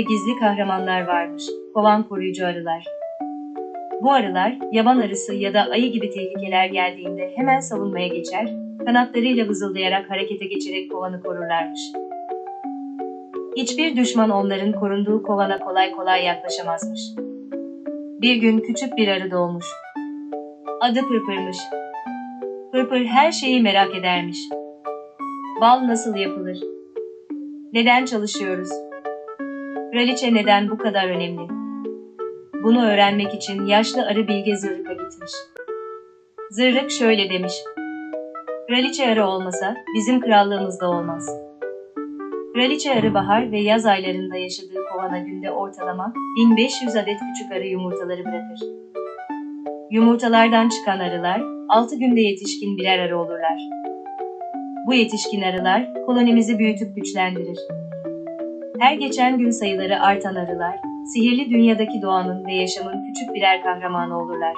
gizli kahramanlar varmış. Kovan koruyucu arılar. Bu arılar, yaban arısı ya da ayı gibi tehlikeler geldiğinde hemen savunmaya geçer, kanatlarıyla vızıldayarak harekete geçerek kovanı korurlarmış. Hiçbir düşman onların korunduğu kovana kolay kolay yaklaşamazmış. Bir gün küçük bir arı doğmuş. Adı Pırpır'mış. Pırpır her şeyi merak edermiş. Bal nasıl yapılır? Neden çalışıyoruz? Kraliçe neden bu kadar önemli? Bunu öğrenmek için yaşlı arı bilge Zırrık'a gitmiş. Zırrık şöyle demiş. Kraliçe arı olmasa bizim krallığımız da olmaz. Kraliçe arı bahar ve yaz aylarında yaşadığı kovana günde ortalama 1500 adet küçük arı yumurtaları bırakır. Yumurtalardan çıkan arılar 6 günde yetişkin birer arı olurlar. Bu yetişkin arılar kolonimizi büyütüp güçlendirir. Her geçen gün sayıları artan arılar, sihirli dünyadaki doğanın ve yaşamın küçük birer kahramanı olurlar.